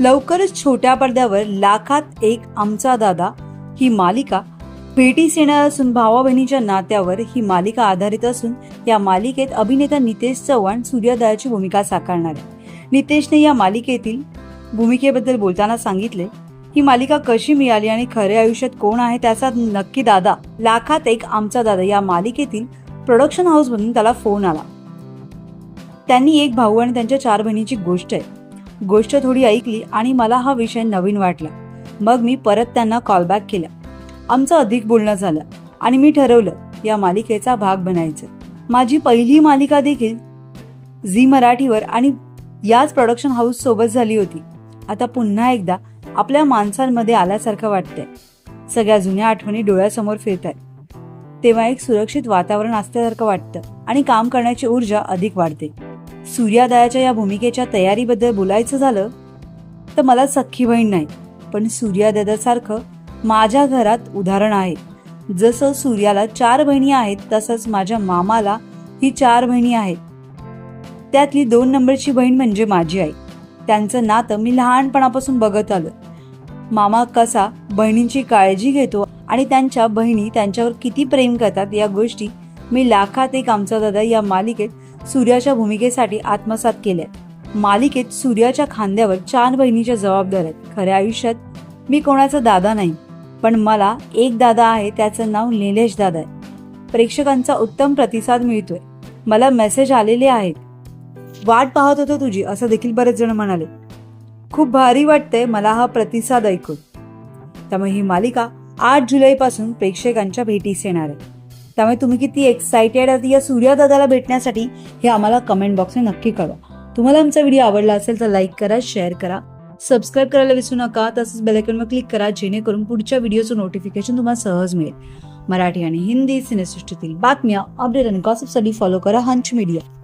लवकरच छोट्या पडद्यावर लाखात एक आमचा दादा ही मालिका भेटीस येणार असून भावा बहिणीच्या नात्यावर ही मालिका आधारित असून या मालिकेत अभिनेता नितेश चव्हाण सूर्योदयाची भूमिका साकारणार आहे. नितेशने या मालिकेतील भूमिकेबद्दल बोलताना सांगितले ही मालिका कशी मिळाली आणि खरे आयुष्यात कोण आहे त्याचा नक्की दादा लाखात एक आमचा दादा या मालिकेतील प्रोडक्शन हाऊस मधून त्याला फोन आला. त्यांनी एक भाऊ आणि त्यांच्या चार बहिणीची गोष्ट आहे. गोष्ट थोडी ऐकली आणि मला हा विषय नवीन वाटला. मग मी परत त्यांना कॉलबॅक केला. आमचं अधिक बोलणं झालं आणि मी ठरवलं या मालिकेचा भाग बनायचं. माझी पहिली मालिका देखील झी मराठीवर आणि याच प्रोडक्शन हाऊस सोबत झाली होती. आता पुन्हा एकदा आपल्या माणसांमध्ये आल्यासारखं वाटतंय. सगळ्या जुन्या आठवणी डोळ्यासमोर फिरत आहेत तेव्हा एक सुरक्षित वातावरण असल्यासारखं वाटतं आणि काम करण्याची ऊर्जा अधिक वाढते. सूर्यादयाच्या या भूमिकेच्या तयारीबद्दल बोलायचं झालं तर मला सख्खी बहीण नाही पण सूर्यादादासारखं माझ्या घरात उदाहरण आहे. जसं सूर्याला चार बहिणी आहेत तसंच माझ्या मामाला ही चार बहिणी आहेत. त्यातली दोन नंबरची बहीण म्हणजे माझी आई. त्यांचं नातं मी लहानपणापासून बघत आलो मामा कसा बहिणींची काळजी घेतो आणि त्यांच्या बहिणी त्यांच्यावर किती प्रेम करतात या गोष्टी मी लाखात एक आमचा दादा या मालिकेत सूर्याच्या भूमिकेसाठी आत्मसात केल्या मालिकेत सूर्याच्या खांद्यावर चार बहिणीच्या जबाबदार आहेत. खऱ्या आयुष्यात मी कोणाचा दादा नाही पण मला एक दादा आहे त्याचं नाव निलेश दादा आहे. प्रेक्षकांचा उत्तम प्रतिसाद मिळतोय. मला मेसेज आलेले आहेत. वाट पाहत होतो तुझी असं देखील बरेच जण म्हणाले. खूप भारी वाटतंय मला हा प्रतिसाद ऐकून. त्यामुळे ही मालिका आठ जुलैपासून प्रेक्षकांच्या भेटीस येणार आहे. त्यामुळे तुम्ही किती एक्सायटेड आहात? या सूर्यदादाला भेटण्यासाठी हे आम्हाला कमेंट बॉक्सने नक्की कळवा. तुम्हाला आमचा व्हिडिओ आवडला असेल तर लाईक करा शेअर करा. सबस्क्राईब करायला विसरू नका. तसंच बेलायकॉनवर क्लिक करा जेणेकरून पुढच्या व्हिडिओचं नोटिफिकेशन तुम्हाला सहज मिळेल. मराठी आणि हिंदी सिनेसृष्टीतील बातम्या अपडेट आणि गॉसिपसाठी फॉलो करा हंच मीडिया